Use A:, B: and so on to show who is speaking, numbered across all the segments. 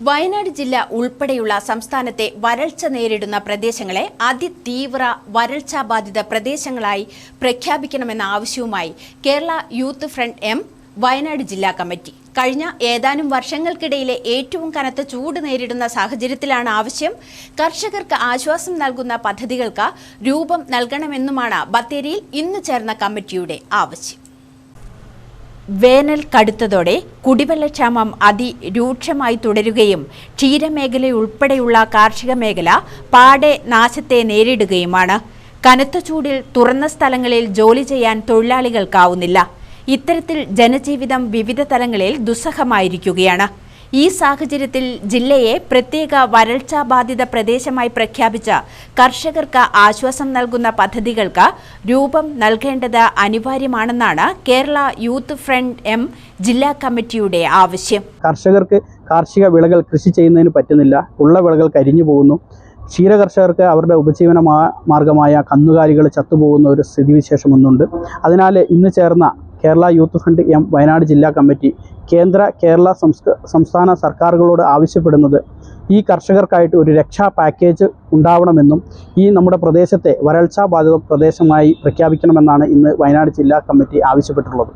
A: വയനാട് ജില്ല ഉൾപ്പെടെയുള്ള സംസ്ഥാനത്തെ വരൾച്ച നേരിടുന്ന പ്രദേശങ്ങളെ അതിതീവ്ര വരൾച്ചാ ബാധിത പ്രദേശങ്ങളായി പ്രഖ്യാപിക്കണമെന്ന ആവശ്യവുമായി Kerala youth front M Wayanad ജില്ലാ കമ്മിറ്റി. കഴിഞ്ഞ ഏതാനും വർഷങ്ങൾക്കിടയിലെ ഏറ്റവും കനത്ത ചൂട് നേരിടുന്ന സാഹചര്യത്തിലാണ് ആവശ്യം. കർഷകർക്ക് ആശ്വാസം നൽകുന്ന പദ്ധതികൾക്ക് രൂപം നൽകണമെന്നുമാണ് ബത്തേരിയിൽ ഇന്ന് ചേർന്ന കമ്മിറ്റിയുടെ ആവശ്യം. വേനൽ കടുത്തതോടെ കുടിവെള്ളക്ഷാമം അതിരൂക്ഷമായി തുടരുകയും ക്ഷീരമേഖലയുൾപ്പെടെയുള്ള കാർഷിക മേഖല പാടെ നാശത്തെ നേരിടുകയുമാണ്. കനത്ത ചൂടിൽ തുറന്ന സ്ഥലങ്ങളിൽ ജോലി ചെയ്യാൻ തൊഴിലാളികൾക്കാവുന്നില്ല. ഇത്തരത്തിൽ ജനജീവിതം വിവിധ തലങ്ങളിൽ ദുസ്സഹമായിരിക്കുകയാണ്. ഈ സാഹചര്യത്തിൽ ജില്ലയെ പ്രത്യേക വരൾച്ചാ ബാധിത പ്രദേശമായി പ്രഖ്യാപിച്ച കർഷകർക്ക് ആശ്വാസം നൽകുന്ന പദ്ധതികൾക്ക് രൂപം നൽകേണ്ടത് അനിവാര്യമാണെന്നാണ് കേരള യൂത്ത് ഫ്രണ്ട് എം ജില്ലാ കമ്മിറ്റിയുടെ ആവശ്യം.
B: കർഷകർക്ക് കാർഷിക വിളകൾ കൃഷി ചെയ്യുന്നതിന് പറ്റുന്നില്ല. ഉള്ള വിളകൾ കരിഞ്ഞു പോകുന്നു. ക്ഷീര കർഷകർക്ക് അവരുടെ ഉപജീവന മാർഗമായ കന്നുകാലികൾ ചത്തുപോകുന്ന ഒരു സ്ഥിതിവിശേഷം ഒന്നുണ്ട് അതിനാൽ ഇന്ന് ചേർന്ന Kerala youth front M Wayanad ജില്ലാ കമ്മിറ്റി കേന്ദ്ര കേരള സംസ്ഥാന സർക്കാരുകളോട് ആവശ്യപ്പെടുന്നത് ഈ കർഷകർക്കായിട്ട് ഒരു രക്ഷാ പാക്കേജ് ഉണ്ടാവണമെന്നും ഈ നമ്മുടെ പ്രദേശത്തെ വരൾച്ചാ ബാധിത പ്രദേശമായി പ്രഖ്യാപിക്കണമെന്നാണ് ഇന്ന് വയനാട് ജില്ലാ കമ്മിറ്റി ആവശ്യപ്പെട്ടിട്ടുള്ളത്.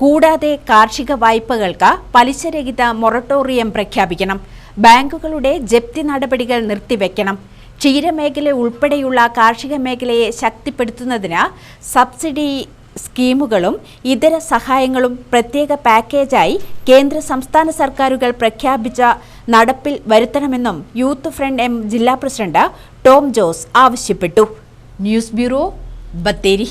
A: കൂടാതെ കാർഷിക വായ്പകൾക്ക് പലിശരഹിത മൊറട്ടോറിയം പ്രഖ്യാപിക്കണം. ബാങ്കുകളുടെ ജപ്തി നടപടികൾ നിർത്തിവെക്കണം. ക്ഷീരമേഖല ഉൾപ്പെടെയുള്ള കാർഷിക മേഖലയെ ശക്തിപ്പെടുത്തുന്നതിന് സബ്സിഡി സ്കീമുകളും ഇതര സഹായങ്ങളും പ്രത്യേക പാക്കേജായി കേന്ദ്ര സംസ്ഥാന സർക്കാരുകൾ പ്രഖ്യാപിച്ച നടപ്പിൽ വരുത്തണമെന്നും യൂത്ത് ഫ്രണ്ട് എം ജില്ലാ പ്രസിഡന്റ് ടോം ജോസ് ആവശ്യപ്പെട്ടു. News bureau Bathery.